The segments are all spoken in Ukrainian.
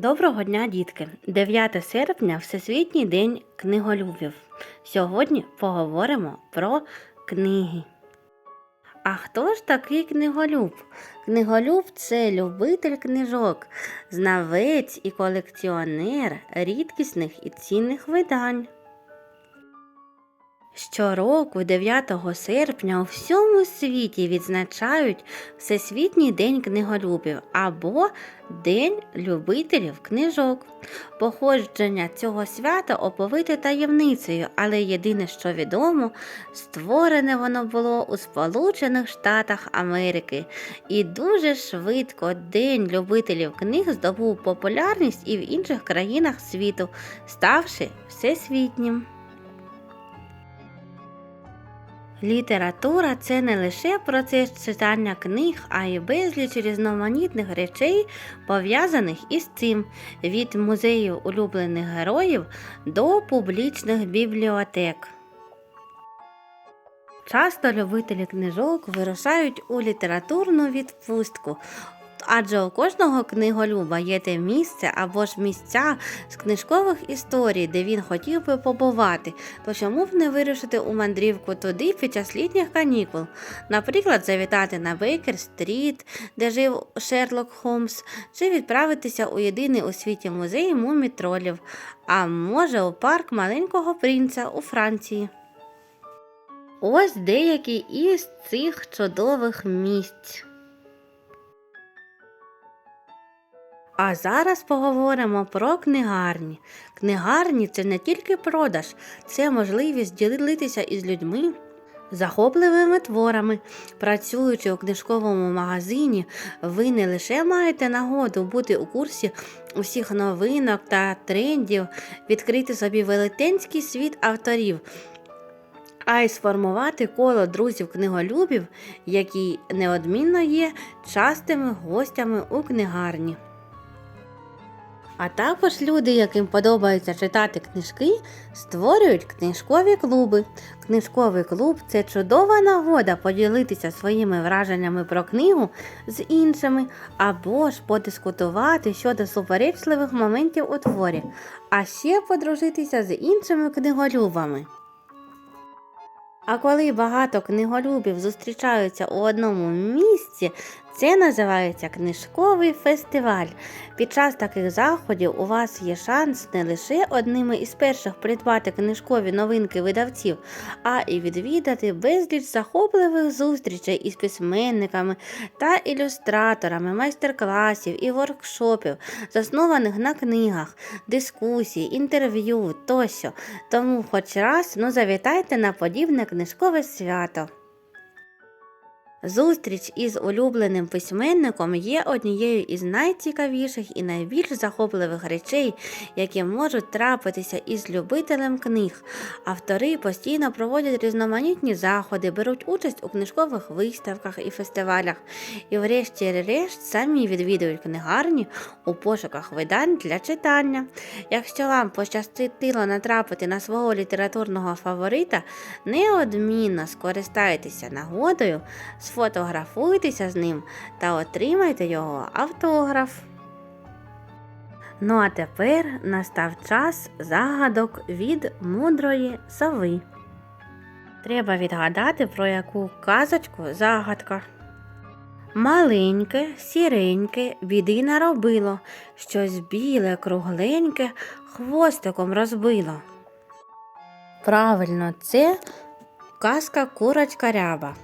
Доброго дня, дітки! 9 серпня Всесвітній день книголюбів. Сьогодні поговоримо про книги. А хто ж такий книголюб? Книголюб це любитель книжок, знавець і колекціонер рідкісних і цінних видань. Щороку, 9 серпня, у всьому світі відзначають Всесвітній день книголюбів або День любителів книжок. Походження цього свята оповите таємницею, але єдине, що відомо, створене воно було у Сполучених Штатах Америки. І дуже швидко День любителів книг здобув популярність і в інших країнах світу, ставши всесвітнім. Література це не лише процес читання книг, а й безліч різноманітних речей, пов'язаних із цим, від музеїв улюблених героїв до публічних бібліотек. Часто любителі книжок вирушають у літературну відпустку. Адже у кожного книголюба є те місце або ж місця з книжкових історій, де він хотів би побувати, то чому б не вирушити у мандрівку туди під час літніх канікул? Наприклад, завітати на Бейкер-стріт, де жив Шерлок Холмс, чи відправитися у єдиний у світі музей мумітролів, а може у парк маленького принца у Франції. Ось деякі із цих чудових місць. А зараз поговоримо про книгарні. Книгарні це не тільки продаж, це можливість ділитися із людьми захопливими творами. Працюючи у книжковому магазині, ви не лише маєте нагоду бути у курсі усіх новинок та трендів, відкрити собі велетенський світ авторів. А й сформувати коло друзів-книголюбів, які неодмінно є частими гостями у книгарні. А також люди, яким подобається читати книжки, створюють книжкові клуби. Книжковий клуб це чудова нагода поділитися своїми враженнями про книгу з іншими, або ж подискутувати щодо суперечливих моментів у творі, а ще подружитися з іншими книголюбами. А коли багато книголюбів зустрічаються у одному місці, це називається книжковий фестиваль. Під час таких заходів у вас є шанс не лише одними із перших придбати книжкові новинки видавців, а і відвідати безліч захопливих зустрічей із письменниками та ілюстраторами, майстер-класів і воркшопів, заснованих на книгах, дискусій, інтерв'ю тощо. Тому хоч раз ну завітайте на подібне книжкове свято. Зустріч із улюбленим письменником є однією із найцікавіших і найбільш захопливих речей, які можуть трапитися із любителем книг. Автори постійно проводять різноманітні заходи, беруть участь у книжкових виставках і фестивалях, і, врешті-решт, самі відвідують книгарні у пошуках видань для читання. Якщо вам пощастило натрапити на свого літературного фаворита, неодмінно скористайтеся нагодою сфотографуйтеся з ним та отримайте його автограф. Ну а тепер настав час загадок від мудрої сови. Треба відгадати, про яку казочку загадка. Маленьке, сіреньке, біди наробило, щось біле, кругленьке, хвостиком розбило. Правильно, це казка курочка ряба.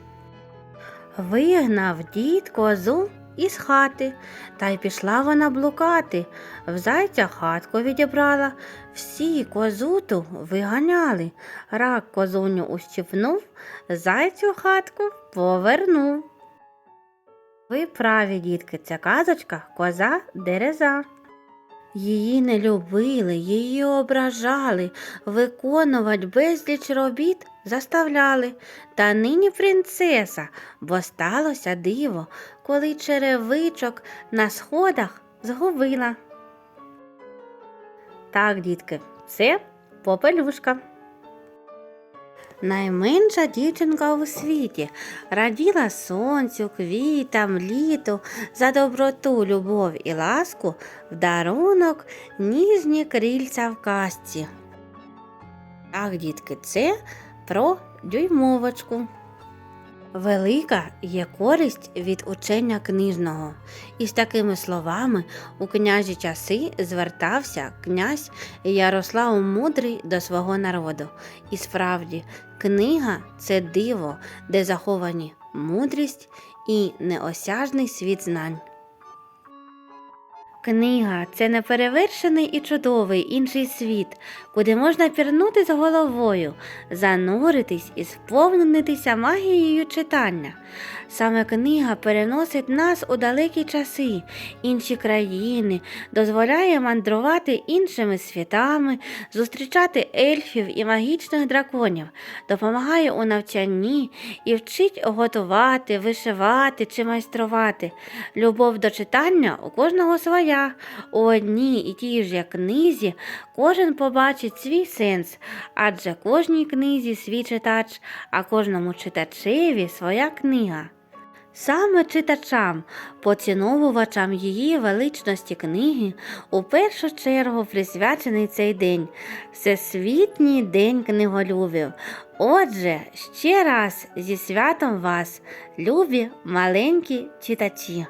Вигнав дід козу із хати, та й пішла вона блукати. В зайця хатку відібрала, всі козу ту виганяли. Рак козуню ущипнув, зайцю хатку повернув. Ви праві, дітки, ця казочка коза дереза. Її не любили, її ображали, виконувать безліч робіт заставляли. Та нині принцеса, бо сталося диво, коли черевичок на сходах згубила. Так, дітки, це попелюшка. Найменша дівчинка у світі раділа сонцю, квітам, літу за доброту, любов і ласку в дарунок ніжні крильця в казці. Так, дітки, це про дюймовочку. Велика є користь від учення книжного. І з такими словами у княжі часи звертався князь Ярослав Мудрий до свого народу. І справді, книга це диво, де заховані мудрість і неосяжний світ знань. Книга це неперевершений і чудовий інший світ, куди можна пірнути з головою, зануритись і сповнитися магією читання. Саме книга переносить нас у далекі часи, інші країни, дозволяє мандрувати іншими світами, зустрічати ельфів і магічних драконів, допомагає у навчанні і вчить готувати, вишивати чи майструвати. Любов до читання у кожного своя. У одній і тій же книзі кожен побачить свій сенс, адже кожній книзі свій читач, а кожному читачеві своя книга. Саме читачам, поціновувачам її величності книги, у першу чергу присвячений цей день Всесвітній день книголюбів. Отже, ще раз зі святом вас, любі маленькі читачі.